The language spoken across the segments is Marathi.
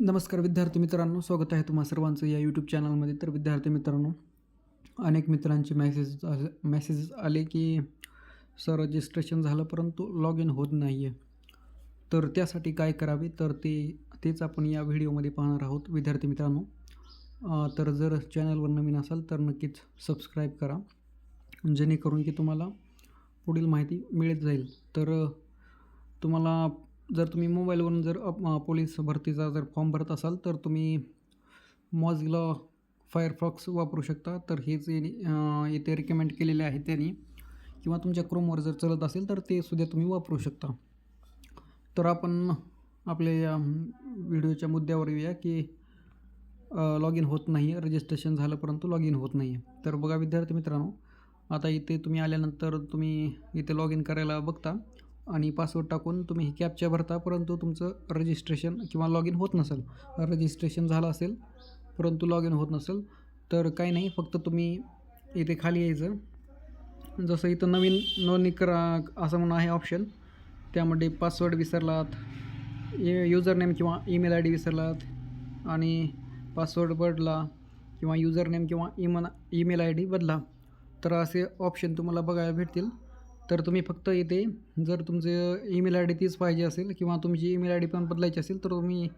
नमस्कार विद्यार्थी मित्रांनो स्वागत आहे तुम्हा सर्वांचं या यूट्यूब चॅनलमध्ये तर विद्यार्थी मित्रांनो अनेक मित्रांचे मॅसेज मेसेजेस आले की सर रजिस्ट्रेशन झालं परंतु लॉग इन होत नाही आहे तर त्यासाठी काय करावे? तर ते तेच आपण या व्हिडिओमध्ये पाहणार आहोत. विद्यार्थी मित्रांनो तर जर चॅनलवर नवीन असाल तर नक्कीच सबस्क्राईब करा. जेणेकरून की तुम्हाला पुढील माहिती मिळत जाईल. तर तुम्हाला जर तुम्ही मोबाईलवरून जर पोलीस भरतीचा जर फॉर्म भरत असाल तर तुम्ही मॉझिला फायरफॉक्स वापरू शकता. तर हेच याने येथे रिकमेंड केलेले आहे त्यांनी. किंवा तुमच्या क्रोमवर जर चलत असेल तर ते सुद्धा तुम्ही वापरू शकता. तर आपण आपल्या या व्हिडिओच्या मुद्द्यावर येऊया की लॉग इन होत नाही आहे रजिस्ट्रेशन झालं परंतु लॉग इन होत नाही. आहे तर बघा विद्यार्थी मित्रांनो आता इथे तुम्ही आल्यानंतर तुम्ही इथे लॉग इन करायला बघता. आणि पासवर्ड टाकून तुम्ही कॅपच्या भरता परंतु तुमचं रजिस्ट्रेशन किंवा लॉग इन होत नसेल. रजिस्ट्रेशन झालं असेल परंतु लॉग इन होत नसेल तर काही नाही फक्त तुम्ही इथे खाली यायचं. जसं इथं नवीन नोंदणी करा असं म्हणून आहे ऑप्शन त्यामध्ये पासवर्ड विसरलात युजर नेम किंवा ईमेल आय डी विसरलात आणि पासवर्ड बदला किंवा युजर नेम किंवा इमन ईमेल आय डी बदला. तर असे ऑप्शन तुम्हाला बघायला भेटतील. तर तुम्ही फक्त इथे जर तुमचं ईमेल आय डी तीच पाहिजे असेल किंवा तुमची ईमेल आय डी पण बदलायची असेल तर तुम्ही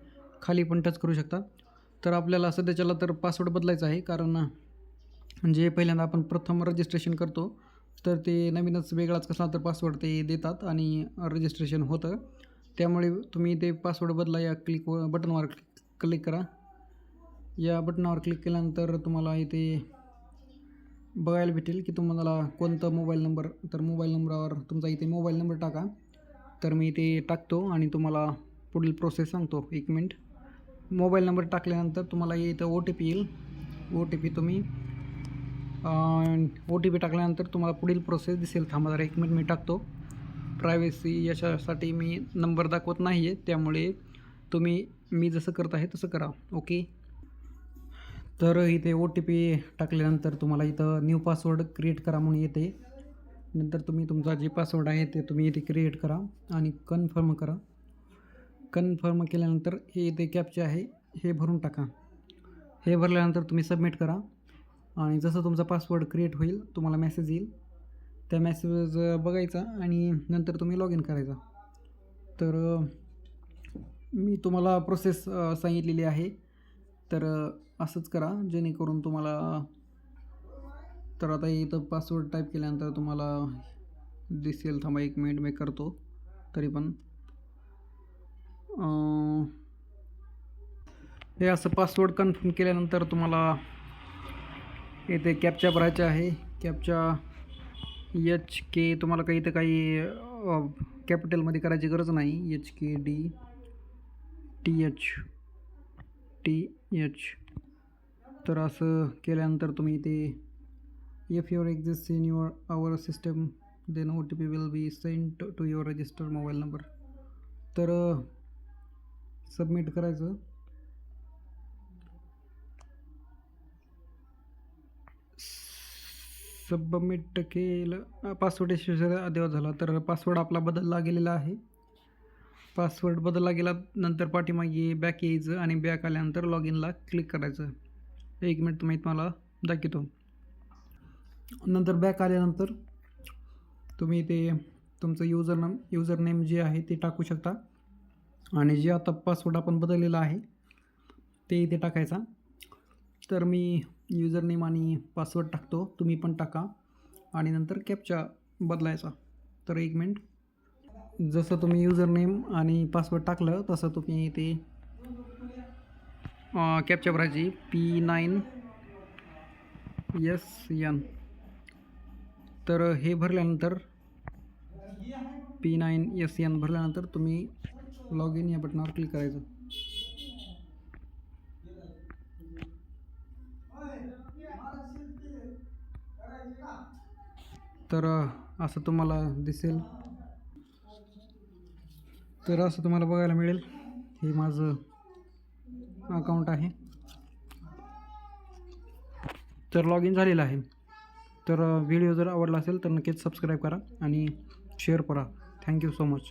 खाली पण टच करू शकता. तर आपल्याला सध्याच्याला तर पासवर्ड बदलायचा आहे कारण जे पहिल्यांदा आपण प्रथम रजिस्ट्रेशन करतो तर ते नवीनच वेगळाच कसला तर पासवर्ड ते देतात आणि रजिस्ट्रेशन होतं. त्यामुळे तुम्ही ते पासवर्ड बदला या क्लिक बटनवर क्लिक करा. या बटनावर क्लिक केल्यानंतर तुम्हाला इथे बघायला भेटेल की तुम्हाला कोणता मोबाईल नंबर तर मोबाईल नंबरावर तुमचा इथे मोबाईल नंबर टाका. तर मी इथे टाकतो आणि तुम्हाला पुढील प्रोसेस सांगतो. एक मिनिट मोबाईल नंबर टाकल्यानंतर तुम्हाला इथं ओ टी पी येईल. ओ टी पी तुम्ही ओ टी पी टाकल्यानंतर तुम्हाला पुढील प्रोसेस दिसेल. थांबा जरा एक मिनिट मी टाकतो. प्रायव्हसी याच्यासाठी मी नंबर दाखवत नाही आहे त्यामुळे तुम्ही मी जसं करत आहे तसं करा. ओके तर इथे ओ टी पी टाकल्यानंतर तुम्हाला इथं न्यू पासवर्ड क्रिएट करा म्हणून येते. नंतर तुम्ही तुमचा जे पासवर्ड आहे ते तुम्ही इथे क्रिएट करा आणि कन्फर्म करा. कन्फर्म केल्यानंतर हे इथे कॅपचे आहे हे भरून टाका. हे भरल्यानंतर तुम्ही सबमिट करा. आणि जसं तुमचा पासवर्ड क्रिएट होईल तुम्हाला मेसेज येईल. त्या मेसेज बघायचा आणि नंतर तुम्ही लॉग इन करायचा. तर मी तुम्हाला प्रोसेस सांगितलेली आहे. तर असंच करा जेणेकरून तुम्हाला तर आता इथं पासवर्ड टाईप केल्यानंतर तुम्हाला दिसेल. थांबा एक मिनिट मी करतो तरी पण. हे असं पासवर्ड कन्फर्म केल्यानंतर तुम्हाला इथे कॅपच्या भरायच्या आहे. कॅपच्या एच के तुम्हाला काही इथं काही कॅपिटलमध्ये करायची गरज नाही. H K D T H T H. तर असं केल्यानंतर तुम्ही ते if your exist in your our system then O T P will be sent to your register mobile number तर सबमिट करायचं. सबमिट केलं. पासवर्ड देवा झाला. तर पासवर्ड आपला बदलला गेलेला आहे. पासवर्ड बदलला गेला नंतर पाठीमागे बॅक यायचं आणि बॅक आल्यानंतर लॉग इनला क्लिक करायचं. एक मिनिट तुम्ही तुम्हाला दाखवतो. नंतर बॅक आल्यानंतर तुम्ही ते तुमचं युजर नेम युजर नेम जे आहे ते टाकू शकता. आणि जे आता पासवर्ड आपण बदललेला आहे ते इथे टाकायचा. तर मी युजर नेम आणि पासवर्ड टाकतो तुम्ही पण टाका. आणि नंतर कॅपचा बदलायचा. तर एक मिनिट जसं तुम्ही युजर नेम आणि पासवर्ड टाकलं तसं तुम्ही ते कॅपच्या भरायची पी नाईन एस यन तर हे भरल्यानंतर पी नाईन एस यन भरल्यानंतर तुम्ही लॉग इन या बटनावर क्लिक करायचं. तर असं तुम्हाला दिसेल. तर असं तुम्हाला बघायला मिळेल. हे माझं अकाउंट आहे. तर लॉग इन झालेलं आहे. तर व्हिडिओ जर आवडला असेल तर नक्कीच सबस्क्राईब करा आणि शेअर करा. Thank you so much